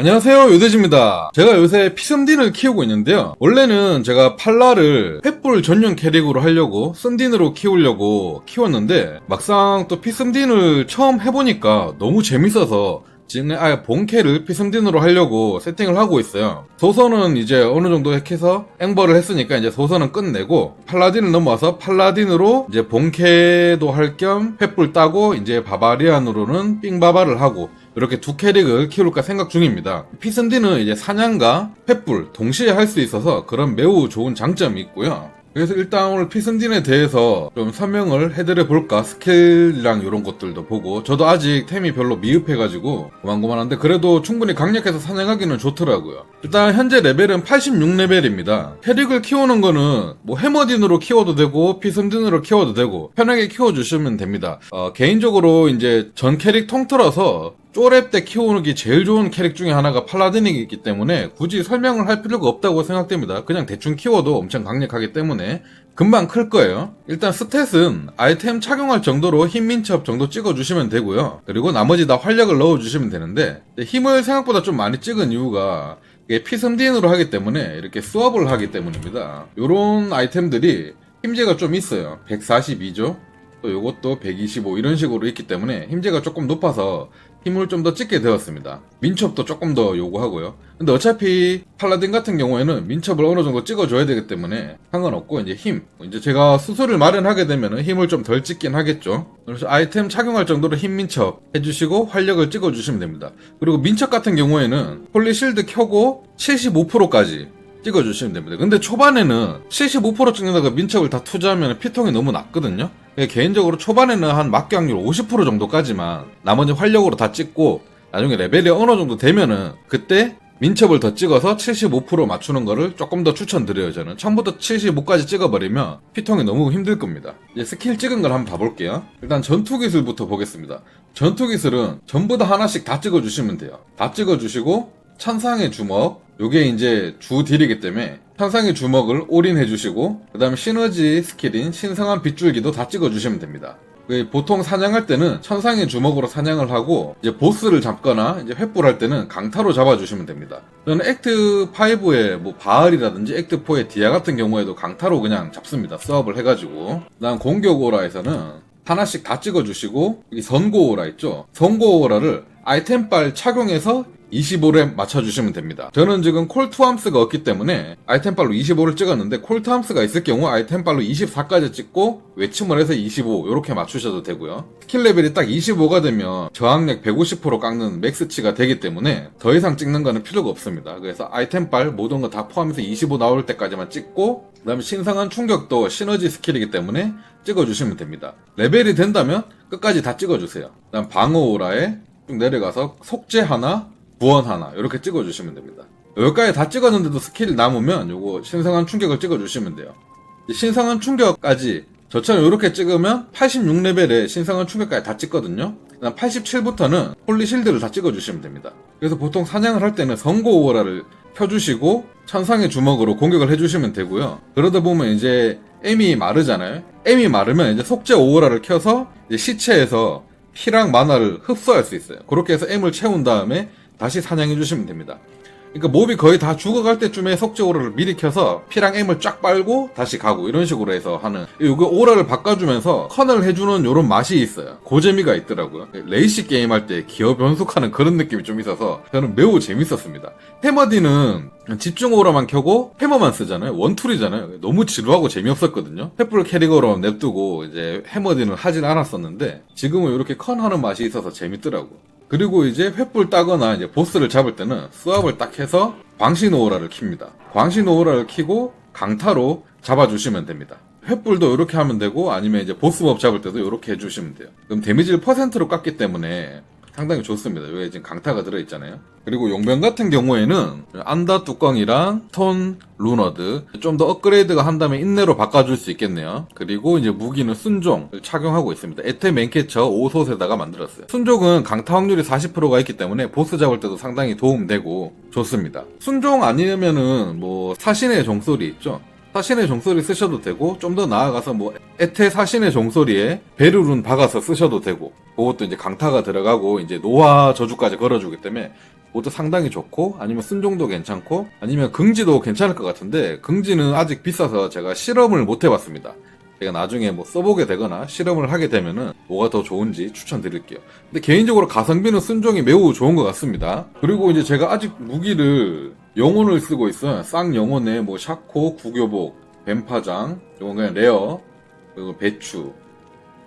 안녕하세요 요대지입니다. 제가 요새 피슨딘을 키우고 있는데요. 원래는 제가 팔라를 횃불 전용 캐릭으로 하려고 슨딘으로 키우려고 키웠는데 막상 또 피슨딘을 처음 해보니까 너무 재밌어서 지금 아예 본캐를 피슨딘으로 하려고 세팅을 하고 있어요. 소선은 이제 어느 정도 해서 앵벌을 했으니까 이제 소선은 끝내고 팔라딘을 넘어와서 팔라딘으로 이제 본캐도 할 겸 횃불 따고 이제 바바리안으로는 삥바바를 하고 이렇게 두 캐릭을 키울까 생각 중입니다. 피슨디는 이제 사냥과 횃불 동시에 할 수 있어서 그런 매우 좋은 장점이 있고요. 그래서 일단 오늘 피슨딘에 대해서 좀 설명을 해드려 볼까? 스킬이랑 이런 것들도 보고. 저도 아직 템이 별로 미흡해가지고 고만고만한데 그래도 충분히 강력해서 사냥하기는 좋더라고요. 일단 현재 레벨은 86레벨입니다. 캐릭을 키우는 거는 뭐 해머딘으로 키워도 되고 피슨딘으로 키워도 되고 편하게 키워주시면 됩니다. 어, 개인적으로 이제 전 캐릭 통틀어서 쪼랩 때 키우는 게 제일 좋은 캐릭 중에 하나가 팔라딘이기 때문에 굳이 설명을 할 필요가 없다고 생각됩니다. 그냥 대충 키워도 엄청 강력하기 때문에 금방 클 거예요. 일단 스탯은 아이템 착용할 정도로 힘 민첩 정도 찍어주시면 되고요. 그리고 나머지 다 활력을 넣어주시면 되는데 힘을 생각보다 좀 많이 찍은 이유가 피섬딘으로 하기 때문에 이렇게 수업을 하기 때문입니다. 요런 아이템들이 힘제가 좀 있어요. 142조 또 요것도 125 이런 식으로 있기 때문에 힘제가 조금 높아서 힘을 좀 더 찍게 되었습니다. 민첩도 조금 더 요구하고요. 근데 어차피 팔라딘 같은 경우에는 민첩을 어느 정도 찍어줘야 되기 때문에 상관없고 이제 힘 이제 제가 수술을 마련하게 되면 힘을 좀 덜 찍긴 하겠죠. 그래서 아이템 착용할 정도로 힘 민첩 해주시고 활력을 찍어주시면 됩니다. 그리고 민첩 같은 경우에는 폴리실드 켜고 75%까지 찍어주시면 됩니다. 근데 초반에는 75% 찍는다가 민첩을 다 투자하면 피통이 너무 낮거든요. 그러니까 개인적으로 초반에는 한 막경률 50% 정도까지만 나머지 활력으로 다 찍고 나중에 레벨이 어느 정도 되면은 그때 민첩을 더 찍어서 75% 맞추는 거를 조금 더 추천드려요 저는. 처음부터 75까지 찍어버리면 피통이 너무 힘들 겁니다. 이제 스킬 찍은 걸 한번 봐볼게요. 일단 전투 기술부터 보겠습니다. 전투 기술은 전부 다 하나씩 다 찍어주시면 돼요. 다 찍어주시고 천상의 주먹 요게 이제 주 딜이기 때문에 천상의 주먹을 올인해 주시고 그 다음에 시너지 스킬인 신성한 빗줄기도 다 찍어 주시면 됩니다 그 보통 사냥할 때는 천상의 주먹으로 사냥을 하고 이제 보스를 잡거나 이제 횃불할 때는 강타로 잡아주시면 됩니다. 저는 액트 5의 뭐 바알이라든지 액트 4의 디아 같은 경우에도 강타로 그냥 잡습니다. 수업을 해가지고. 그다음 공격 오라에서는 하나씩 다 찍어주시고 여기 선고 오라 있죠? 선고 오라를 아이템빨 착용해서 25를 맞춰주시면 됩니다. 저는 지금 콜투함스가 없기 때문에 아이템빨로 25를 찍었는데 콜투함스가 있을 경우 아이템빨로 24까지 찍고 외침을 해서 25 이렇게 맞추셔도 되고요. 스킬 레벨이 딱 25가 되면 저항력 150% 깎는 맥스치가 되기 때문에 더 이상 찍는 거는 필요가 없습니다. 그래서 아이템빨 모든 거 다 포함해서 25 나올 때까지만 찍고 그 다음에 신성한 충격도 시너지 스킬이기 때문에 찍어주시면 됩니다. 레벨이 된다면 끝까지 다 찍어주세요. 그 다음 방어 오라에 쭉 내려가서 속죄 하나, 구원 하나 이렇게 찍어주시면 됩니다. 여기까지 다 찍었는데도 스킬 남으면 요거 신성한 충격을 찍어주시면 돼요. 신성한 충격까지 저처럼 이렇게 찍으면 86레벨에 신성한 충격까지 다 찍거든요. 그다음 87부터는 홀리 실드를 다 찍어주시면 됩니다. 그래서 보통 사냥을 할 때는 선고 오라를 펴주시고 천상의 주먹으로 공격을 해주시면 되고요. 그러다 보면 이제 M이 마르잖아요. M이 마르면 이제 속죄 오라를 켜서 시체에서 피랑 만화를 흡수할 수 있어요. 그렇게 해서 M을 채운 다음에 다시 사냥해 주시면 됩니다. 그러니까 몹이 거의 다 죽어갈 때쯤에 속죄 오라를 미리 켜서 피랑 M을 쫙 빨고 다시 가고 이런 식으로 해서 하는 이거 오라를 바꿔주면서 커널 해주는 요런 맛이 있어요. 고재미가 있더라고요. 레이시 게임 할 때 기어 변속하는 그런 느낌이 좀 있어서 저는 매우 재밌었습니다. 해머디는 집중 오라만 켜고 해머만 쓰잖아요. 원툴이잖아요. 너무 지루하고 재미없었거든요. 횃불 캐릭으로 냅두고 이제 해머디는 하진 않았었는데 지금은 이렇게 컨 하는 맛이 있어서 재밌더라고. 그리고 이제 횃불 따거나 이제 보스를 잡을 때는 수압을 딱 해서 광신오라를 킵니다. 광신오라를 키고 강타로 잡아주시면 됩니다. 횃불도 이렇게 하면 되고 아니면 이제 보스몹 잡을 때도 이렇게 해주시면 돼요. 그럼 데미지를 퍼센트로 깎기 때문에 상당히 좋습니다. 여기 지금 강타가 들어있잖아요. 그리고 용병 같은 경우에는 안다 뚜껑이랑 톤 루너드 좀 더 업그레이드가 한다면 인내로 바꿔줄 수 있겠네요. 그리고 이제 무기는 순종을 착용하고 있습니다. 에테 맨캐쳐 5솥에다가 만들었어요. 순종은 강타 확률이 40%가 있기 때문에 보스 잡을 때도 상당히 도움되고 좋습니다. 순종 아니면은 뭐 사신의 종소리 있죠. 사신의 종소리 쓰셔도 되고 좀 더 나아가서 뭐 에테 사신의 종소리에 베르룬 박아서 쓰셔도 되고 그것도 이제 강타가 들어가고 이제 노화 저주까지 걸어주기 때문에 모두 상당히 좋고 아니면 순종도 괜찮고 아니면 긍지도 괜찮을 것 같은데 긍지는 아직 비싸서 제가 실험을 못 해봤습니다. 제가 나중에 뭐 써보게 되거나 실험을 하게 되면은 뭐가 더 좋은지 추천드릴게요. 근데 개인적으로 가성비는 순종이 매우 좋은 것 같습니다. 그리고 이제 제가 아직 무기를 영혼을 쓰고 있어요. 쌍 영혼에 뭐 샤코, 구교복, 뱀파장, 이건 그냥 레어, 그리고 배추,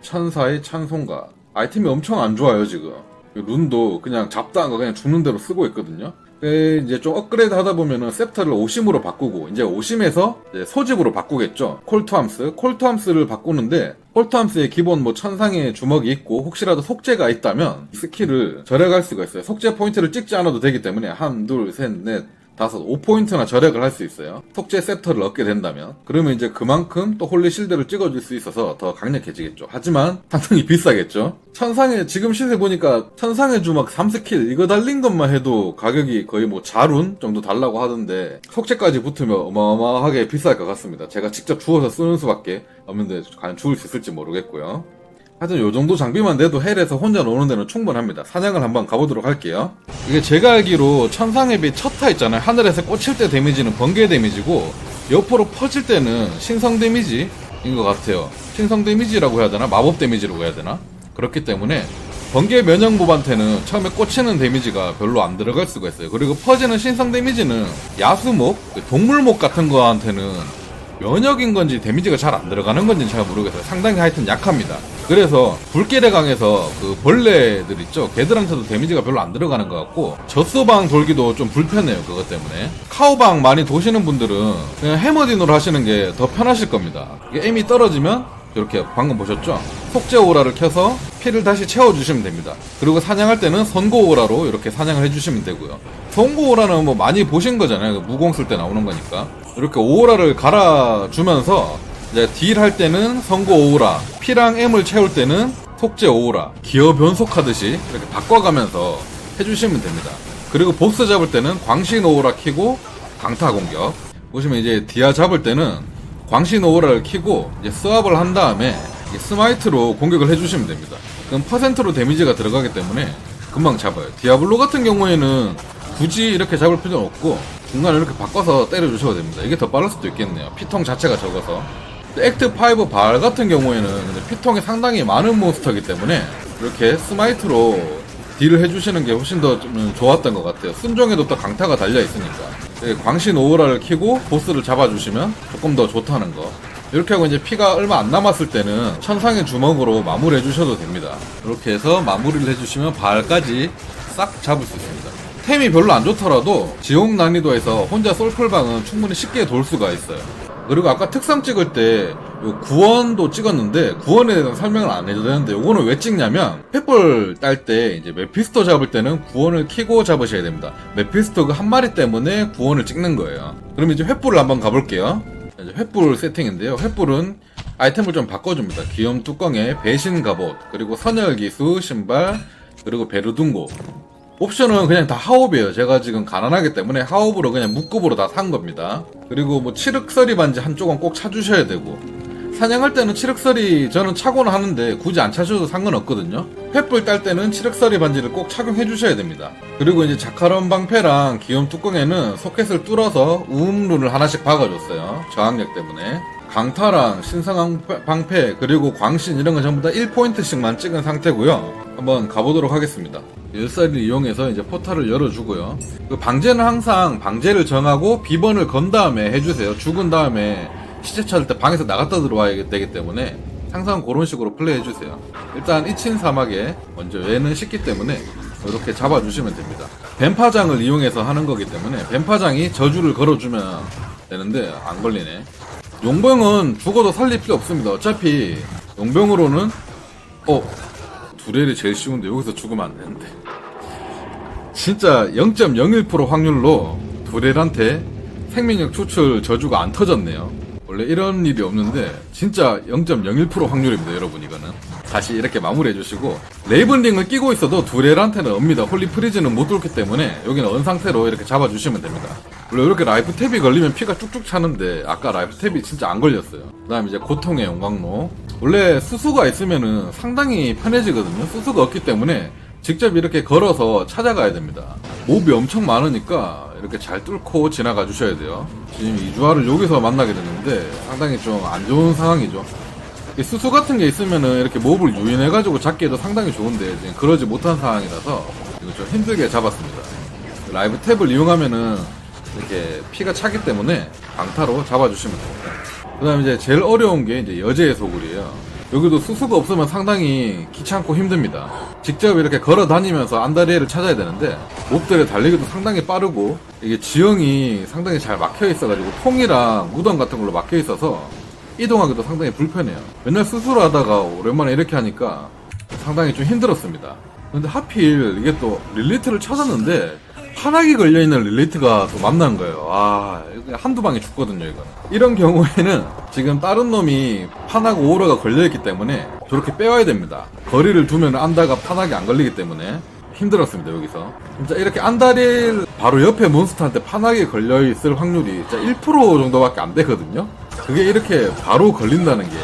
천사의 찬송가. 아이템이 엄청 안 좋아요, 지금. 룬도 그냥 잡다한 거 그냥 죽는 대로 쓰고 있거든요. 그 이제 좀 업그레이드 하다 보면은 셉터를 오심으로 바꾸고 이제 오심에서 이제 소집으로 바꾸겠죠. 콜투함스, 콜투함스를 바꾸는데 콜투함스의 기본 뭐 천상의 주먹이 있고 혹시라도 속죄가 있다면 스킬을 절약할 수가 있어요. 속죄 포인트를 찍지 않아도 되기 때문에 한, 둘, 셋, 넷, 다섯, 5포인트나 절약을 할 수 있어요. 속죄 셉터를 얻게 된다면. 그러면 이제 그만큼 또 홀리 실드를 찍어줄 수 있어서 더 강력해지겠죠. 하지만 상당히 비싸겠죠. 천상의, 지금 시세 보니까 천상의 주막 3스킬 이거 달린 것만 해도 가격이 거의 뭐 자룬 정도 달라고 하던데 속죄까지 붙으면 어마어마하게 비쌀 것 같습니다. 제가 직접 주워서 쓰는 수밖에 없는데 과연 주울 수 있을지 모르겠고요. 하여튼 요 정도 장비만 돼도 헬에서 혼자 노는 데는 충분합니다. 사냥을 한번 가보도록 할게요. 이게 제가 알기로 천상앱이 첫타 있잖아요. 하늘에서 꽂힐 때 데미지는 번개 데미지고 옆으로 퍼질 때는 신성 데미지인 것 같아요. 신성 데미지라고 해야 되나? 마법 데미지라고 해야 되나? 그렇기 때문에 번개 면역몹한테는 처음에 꽂히는 데미지가 별로 안 들어갈 수가 있어요. 그리고 퍼지는 신성 데미지는 야수목, 동물목 같은 거한테는 면역인 건지 데미지가 잘 안 들어가는 건지 잘 모르겠어요. 상당히 하여튼 약합니다. 그래서 불길의 강에서 그 벌레들 있죠. 걔들한테도 데미지가 별로 안 들어가는 것 같고 젖소방 돌기도 좀 불편해요. 그것 때문에 카우방 많이 도시는 분들은 그냥 해머딘으로 하시는 게 더 편하실 겁니다. 이게 M이 떨어지면 이렇게 방금 보셨죠? 속죄 오라를 켜서 피를 다시 채워주시면 됩니다. 그리고 사냥할 때는 선고 오라로 이렇게 사냥을 해주시면 되고요. 선고 오라는 뭐 많이 보신 거잖아요. 무공 쓸 때 나오는 거니까. 이렇게 오라를 갈아주면서 이제 딜할 때는 선고 오라, 피랑 M을 채울 때는 속죄 오라, 기어 변속하듯이 이렇게 바꿔가면서 해주시면 됩니다. 그리고 보스 잡을 때는 광신 오라 키고 강타 공격. 보시면 이제 디아 잡을 때는 광신 오라를 키고 이제 스왑을 한 다음에 이 스마이트로 공격을 해주시면 됩니다. 그럼 퍼센트로 데미지가 들어가기 때문에 금방 잡아요. 디아블로 같은 경우에는 굳이 이렇게 잡을 필요는 없고 중간에 이렇게 바꿔서 때려주셔도 됩니다. 이게 더 빠를 수도 있겠네요. 피통 자체가 적어서. 액트 5 발 같은 경우에는 피통이 상당히 많은 몬스터이기 때문에 이렇게 스마이트로 딜을 해주시는 게 훨씬 더좀 좋았던 것 같아요. 순종에도 또 강타가 달려 있으니까. 예, 광신 오라를 키고 보스를 잡아주시면 조금 더 좋다는 거. 이렇게 하고 이제 피가 얼마 안 남았을 때는 천상의 주먹으로 마무리 해 주셔도 됩니다. 이렇게 해서 마무리를 해주시면 발까지 싹 잡을 수 있습니다. 템이 별로 안 좋더라도 지옥 난이도에서 혼자 솔플방은 충분히 쉽게 돌 수가 있어요. 그리고 아까 특성 찍을 때요 구원도 찍었는데 구원에 대한 설명을 안 해도 되는데 요거는 왜 찍냐면 펫볼 딸 때 이제 메피스토 잡을 때는 구원을 키고 잡으셔야 됩니다. 메피스토 그 한 마리 때문에 구원을 찍는 거예요. 그럼 이제 횃불을 한번 가볼게요. 횃불 세팅인데요. 횃불은 아이템을 좀 바꿔줍니다. 귀염 뚜껑에 배신 갑옷, 그리고 선열 기수 신발, 그리고 베르둥고. 옵션은 그냥 다 하옵이에요. 제가 지금 가난하기 때문에 하옵으로 그냥 묶급으로 다 산 겁니다. 그리고 뭐 칠흑서리 반지 한쪽은 꼭 차주셔야 되고 사냥할 때는 칠흑서리 저는 차고는 하는데 굳이 안 차셔도 상관없거든요. 횃불 딸 때는 칠흑서리 반지를 꼭 착용해 주셔야 됩니다. 그리고 이제 자카론 방패랑 기욤 뚜껑에는 소켓을 뚫어서 우음룬을 하나씩 박아줬어요. 저항력 때문에. 강타랑 신성한 방패 그리고 광신 이런 건 전부 다 1포인트씩만 찍은 상태고요. 한번 가보도록 하겠습니다. 열쇠를 이용해서 이제 포탈을 열어주고요. 그 방제는 항상 방제를 정하고 비번을 건 다음에 해주세요. 죽은 다음에 시체 찾을 때 방에서 나갔다 들어와야 되기 때문에 항상 그런 식으로 플레이해주세요. 일단 이친 사막에 먼저 얘는 식기 때문에 이렇게 잡아주시면 됩니다. 뱀파장을 이용해서 하는 거기 때문에 뱀파장이 저주를 걸어주면 되는데 안 걸리네. 용병은 죽어도 살릴 필요 없습니다. 어차피 용병으로는 어 두레일이 제일 쉬운데 여기서 죽으면 안 되는데 진짜 0.01% 확률로 두레일한테 생명력 추출 저주가 안 터졌네요. 원래 이런 일이 없는데 진짜 0.01% 확률입니다 여러분 이거는. 다시 이렇게 마무리해 주시고 레이븐링을 끼고 있어도 두레일한테는 옵니다. 홀리 프리즈는 못 뚫기 때문에 여기는 언 상태로 이렇게 잡아주시면 됩니다. 원래 이렇게 라이프 탭이 걸리면 피가 쭉쭉 차는데 아까 라이프 탭이 진짜 안 걸렸어요. 그 다음 이제 고통의 용광로. 원래 수수가 있으면은 상당히 편해지거든요. 수수가 없기 때문에 직접 이렇게 걸어서 찾아가야 됩니다. 몹이 엄청 많으니까 이렇게 잘 뚫고 지나가 주셔야 돼요. 지금 이주아를 여기서 만나게 됐는데 상당히 좀 안 좋은 상황이죠. 이 수수 같은 게 있으면은 이렇게 몹을 유인해가지고 잡기에도 상당히 좋은데 지금 그러지 못한 상황이라서 이거 좀 힘들게 잡았습니다. 라이브 탭을 이용하면은 이렇게 피가 차기 때문에 강타로 잡아주시면 됩니다. 그 다음에 이제 제일 어려운 게 이제 여제의 소굴이에요. 여기도 수수가 없으면 상당히 귀찮고 힘듭니다. 직접 이렇게 걸어 다니면서 안다리에를 찾아야 되는데 몹들의 달리기도 상당히 빠르고 이게 지형이 상당히 잘 막혀 있어가지고 통이랑 무덤 같은 걸로 막혀 있어서 이동하기도 상당히 불편해요. 맨날 수수를 하다가 오랜만에 이렇게 하니까 상당히 좀 힘들었습니다. 근데 하필 이게 또 릴리트를 찾았는데 파락이 걸려있는 릴리트가 또 만난 거예요. 아, 한두 방에 죽거든요, 이거는. 이런 경우에는 지금 다른 놈이 파낙 오로가 걸려있기 때문에 저렇게 빼와야 됩니다. 거리를 두면 안다가 파낙이 안 걸리기 때문에 힘들었습니다, 여기서. 진짜 이렇게 안다릴 바로 옆에 몬스터한테 파낙이 걸려있을 확률이 진짜 1% 정도밖에 안 되거든요? 그게 이렇게 바로 걸린다는 게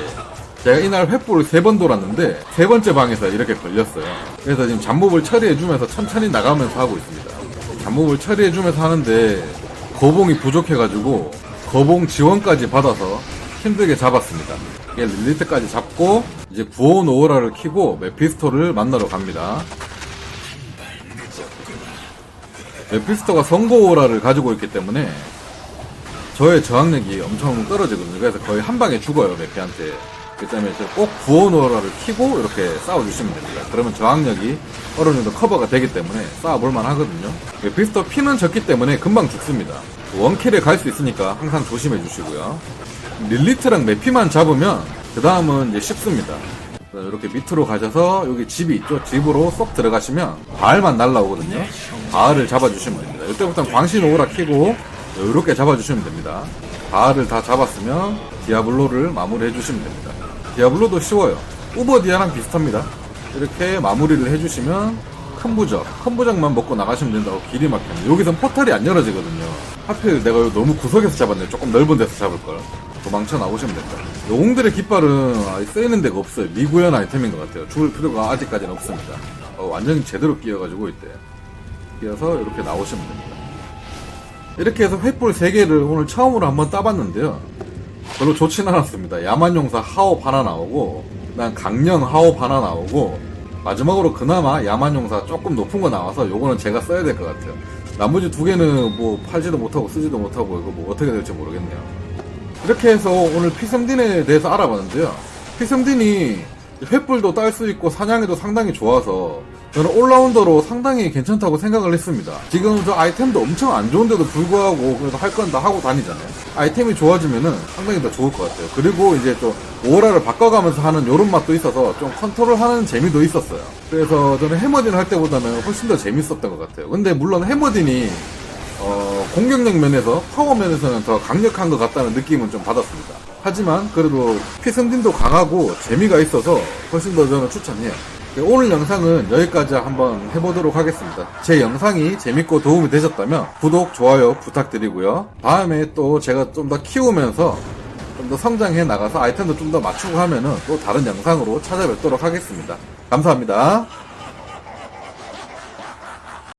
제가 이날 횃불을 세 번 돌았는데 세 번째 방에서 이렇게 걸렸어요. 그래서 지금 잡몹을 처리해주면서 천천히 나가면서 하고 있습니다. 잡몹을 처리해주면서 하는데 거봉이 부족해가지고 거봉 지원까지 받아서 힘들게 잡았습니다. 릴리트까지 잡고 이제 구원 오라를 키고 메피스토를 만나러 갑니다. 메피스토가 선고 오라를 가지고 있기 때문에 저의 저항력이 엄청 떨어지거든요. 그래서 거의 한 방에 죽어요, 메피한테. 그 이제 꼭 구원오라를 키고 이렇게 싸워주시면 됩니다. 그러면 저항력이 어느 정도 커버가 되기 때문에 싸워볼만 하거든요. 메피스토 피는 적기 때문에 금방 죽습니다. 원킬에 갈수 있으니까 항상 조심해 주시고요. 릴리트랑 메피만 잡으면 그 다음은 이제 쉽습니다. 이렇게 밑으로 가셔서 여기 집이 있죠. 집으로 쏙 들어가시면 바알만 날라오거든요. 바알을 잡아주시면 됩니다. 이때부터는 광신 오라 키고 이렇게 잡아주시면 됩니다. 바알을 다 잡았으면 디아블로를 마무리해 주시면 됩니다. 디아블로도 쉬워요. 우버 디아랑 비슷합니다. 이렇게 마무리를 해주시면 큰 부적, 큰 부적만 먹고 나가시면 된다고 길이 막힙니다. 여기선 포탈이 안 열어지거든요. 하필 내가 너무 구석에서 잡았네. 조금 넓은 데서 잡을 걸. 도망쳐 나오시면 됩니다. 영웅들의 깃발은 쓰이는 데가 없어요. 미구현 아이템인 것 같아요. 죽을 필요가 아직까지는 없습니다. 어, 완전히 제대로 끼어가지고 있대. 끼어서 이렇게 나오시면 됩니다. 이렇게 해서 횃불 3개를 오늘 처음으로 한번 따봤는데요. 별로 좋진 않았습니다. 야만용사 하옵 하나 나오고, 난 강령 하옵 하나 나오고, 마지막으로 그나마 야만용사 조금 높은 거 나와서 요거는 제가 써야 될 것 같아요. 나머지 두 개는 뭐 팔지도 못하고 쓰지도 못하고 이거 뭐 어떻게 될지 모르겠네요. 이렇게 해서 오늘 피성딘에 대해서 알아봤는데요. 피성딘이 횃불도 딸 수 있고 사냥에도 상당히 좋아서 저는 올라운더로 상당히 괜찮다고 생각을 했습니다. 지금 저 아이템도 엄청 안 좋은데도 불구하고 그래도 할건 다 하고 다니잖아요. 아이템이 좋아지면은 상당히 더 좋을 것 같아요. 그리고 이제 좀 오라를 바꿔가면서 하는 요런 맛도 있어서 좀 컨트롤하는 재미도 있었어요. 그래서 저는 해머딘 할 때보다는 훨씬 더 재밌었던 것 같아요. 근데 물론 해머딘이 어, 공격력 면에서 파워 면에서는 더 강력한 것 같다는 느낌은 좀 받았습니다. 하지만 그래도 피승딘도 강하고 재미가 있어서 훨씬 더 저는 추천해요. 네, 오늘 영상은 여기까지 한번 해보도록 하겠습니다. 제 영상이 재밌고 도움이 되셨다면 구독, 좋아요 부탁드리고요. 다음에 또 제가 좀 더 키우면서 좀 더 성장해 나가서 아이템도 좀 더 맞추고 하면은 또 다른 영상으로 찾아뵙도록 하겠습니다. 감사합니다.